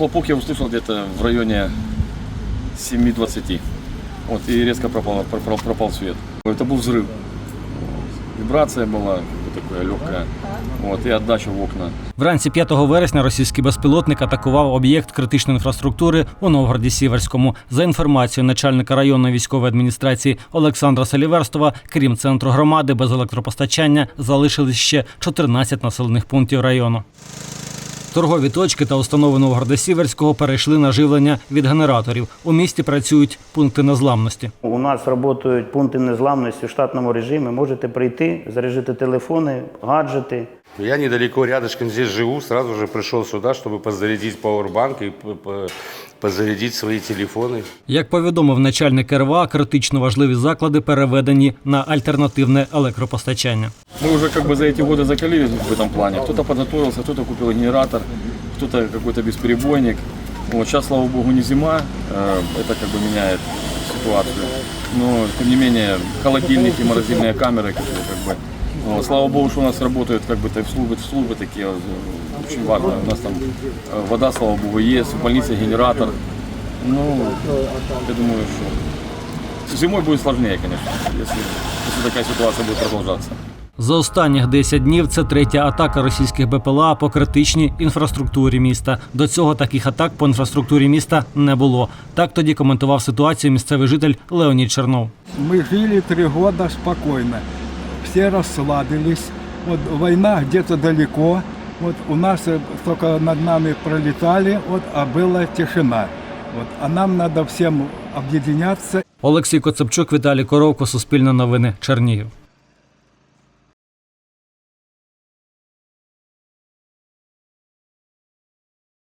Хлопок я услышал где-то в районе 7.20. Вот, и резко пропал, пропал, пропал свет. Это был взрыв. Вибрация была такая легкая. Вот, и отдача в окна. Вранці 5 вересня російський безпілотник атакував об'єкт критичної інфраструктури у Новгороді Сіверському. За інформацією начальника районної військової адміністрації Олександра Саліверстова, крім центру громади, без електропостачання залишились ще 14 населених пунктів району. Торгові точки та установи Новгорода Сіверського перейшли на живлення від генераторів. У місті працюють пункти незламності. У нас працюють пункти незламності в штатному режимі. Можете прийти, заряжити телефони, гаджети. Я недалеко рядышком здесь живу, сразу же пришел сюда, чтобы подзарядить пауэрбанк и п- п- подзарядить свои телефоны. Як повідомив начальник РВА, критично важливі заклади переведені на альтернативне електропостачання. Мы уже как бы за эти годы закалились в этом плане. Кто-то подготовился, кто-то купил генератор, кто-то какой-то бесперебойник. Вот сейчас, слава богу, не зима, э, это как бы меняет ситуацию. Но, тем не менее, холодильники, морозильные камеры, как бы вот, слава богу, что у нас работают как бы так, службы, службы такие, э, очень важно. У нас там э, вода, слава богу, есть, в больнице генератор. Ну, я думаю, что зимой будет сложнее, конечно, если, если такая ситуация будет продолжаться. За останніх 10 днів це третя атака російських БПЛА по критичній інфраструктурі міста. До цього таких атак по інфраструктурі міста не було. Так тоді коментував ситуацію місцевий житель Леонід Чернов. Мы жили три года спокойно. Все расслабились. Вот война где-то далеко. Вот у нас э, только над нами пролетали, вот, а была тишина. Вот, а нам надо всем объединяться Олексій Коцепчук, Віталій Коровко, Суспільне новини, Чернігів.